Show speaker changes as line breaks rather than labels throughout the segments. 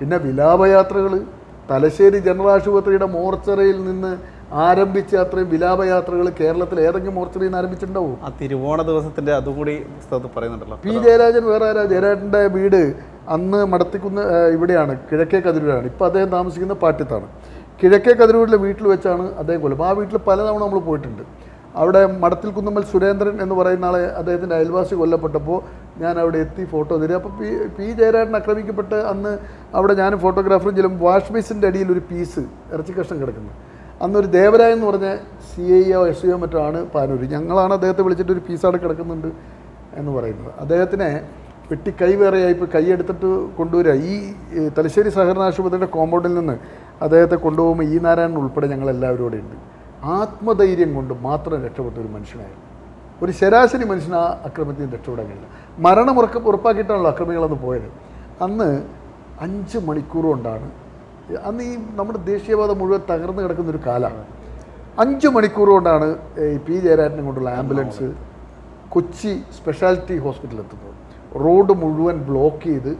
പിന്നെ വിലാപയാത്രകൾ തലശ്ശേരി ജനറൽ ആശുപത്രിയുടെ മോർച്ചറിയിൽ നിന്ന് ആരംഭിച്ച അത്രയും വിലാപയാത്രകൾ കേരളത്തിൽ ഏതെങ്കിലും മോർച്ചറിയിൽ നിന്ന് ആരംഭിച്ചിട്ടുണ്ടാവും?
ആ തിരുവോണ ദിവസത്തിന്റെ അതുകൂടി പുസ്തകത്തിൽ പറയുന്നുണ്ടല്ലോ.
പി ജയരാജൻ വേറെ ആരാ? ജയരാജന്റെ വീട് അന്ന് മടത്തിക്കുന്ന് ഇവിടെയാണ് കിഴക്കേ കതിരൂരാണ് ഇപ്പോൾ അദ്ദേഹം താമസിക്കുന്ന പാട്യത്താണ് കിഴക്കേ കതിരൂരിലെ വീട്ടിൽ വെച്ചാണ് അദ്ദേഹം കൊല്ലും ആ വീട്ടിൽ പലതവണ നമ്മൾ പോയിട്ടുണ്ട്. അവിടെ മടത്തിൽ കുന്നുമ്മൽ സുരേന്ദ്രൻ എന്ന് പറയുന്ന ആളെ അദ്ദേഹത്തിന്റെ അയൽവാസി കൊല്ലപ്പെട്ടപ്പോൾ ഞാൻ അവിടെ എത്തി ഫോട്ടോ തരിക അപ്പോൾ പി പി ജയരാജൻ ആക്രമിക്കപ്പെട്ട് അന്ന് അവിടെ ഞാൻ ഫോട്ടോഗ്രാഫറും ചെല്ലും വാഷ് ബേസിന്റെ അടിയിൽ ഒരു പീസ് ഇറച്ചി കഷ്ണം കിടക്കുന്നു. അന്നൊരു ദേവരായ എന്ന് പറഞ്ഞ C I O S I മറ്റോ ആണ് പാനൂർ ഞങ്ങളാണ് അദ്ദേഹത്തെ വിളിച്ചിട്ട് ഒരു പീസ് അവിടെ കിടക്കുന്നുണ്ട് എന്ന് പറയുന്നത്. അദ്ദേഹത്തിനെ വെട്ടി കൈ വേറെയായി ഇപ്പോൾ കൈ എടുത്തിട്ട് കൊണ്ടുവരിക ഈ തലശ്ശേരി സഹകരണ ആശുപത്രിയുടെ കോമ്പൗണ്ടിൽ നിന്ന് അദ്ദേഹത്തെ കൊണ്ടുപോകുമ്പോൾ ഈ നാരായണൻ ഉൾപ്പെടെ കൂടെ ഉണ്ട്. ആത്മധൈര്യം കൊണ്ട് മാത്രം രക്ഷപ്പെട്ട ഒരു മനുഷ്യനായിരുന്നു. ഒരു ശരാശരി മനുഷ്യന് ആ അക്രമത്തിൽ നിന്ന് രക്ഷപ്പെടാൻ കഴിയില്ല. മരണം ഉറക്ക ഉറപ്പാക്കിയിട്ടാണല്ലോ അക്രമികളന്ന് പോയത്. അന്ന് അഞ്ച് മണിക്കൂർ കൊണ്ടാണ് അന്ന് ഈ നമ്മുടെ ദേശീയപാത മുഴുവൻ തകർന്നു കിടക്കുന്ന ഒരു കാലമാണ് അഞ്ച് മണിക്കൂർ കൊണ്ടാണ് ഈ പി ജയരാജനെ കൊണ്ടുള്ള ആംബുലൻസ് കൊച്ചി സ്പെഷ്യാലിറ്റി ഹോസ്പിറ്റലിൽ എത്തുന്നത് റോഡ് മുഴുവൻ ബ്ലോക്ക് ചെയ്ത്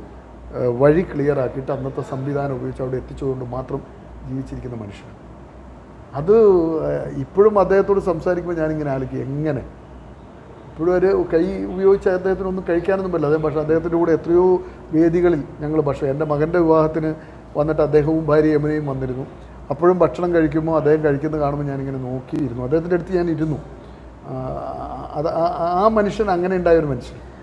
വഴി ക്ലിയർ ആക്കിയിട്ട് അന്നത്തെ സംവിധാനം ഉപയോഗിച്ച് അവിടെ എത്തിച്ചുകൊണ്ട് മാത്രം ജീവിച്ചിരിക്കുന്ന മനുഷ്യൻ അത് ഇപ്പോഴും അദ്ദേഹത്തോട് സംസാരിക്കുമ്പോൾ ഞാനിങ്ങനെ ആലോചിക്കും എങ്ങനെ? ഇപ്പോഴും ഒരു കൈ ഉപയോഗിച്ച് അദ്ദേഹത്തിനൊന്നും കഴിക്കാനൊന്നും പറ്റില്ല. അദ്ദേഹം പക്ഷേ അദ്ദേഹത്തിന്റെ കൂടെ എത്രയോ വേദികളിൽ ഞങ്ങൾ ഭക്ഷണം എന്റെ മകന്റെ വിവാഹത്തിന് വന്നിട്ട് അദ്ദേഹവും ഭാര്യ യമനയും വന്നിരുന്നു. അപ്പോഴും ഭക്ഷണം കഴിക്കുമ്പോൾ അദ്ദേഹം കഴിക്കുന്നത് കാണുമ്പോൾ ഞാനിങ്ങനെ നോക്കിയിരുന്നു. അദ്ദേഹത്തിന്റെ അടുത്ത് ഞാൻ ഇരുന്നു. അത് ആ- മനുഷ്യൻ അങ്ങനെ ഉണ്ടായ ഒരു മനുഷ്യൻ.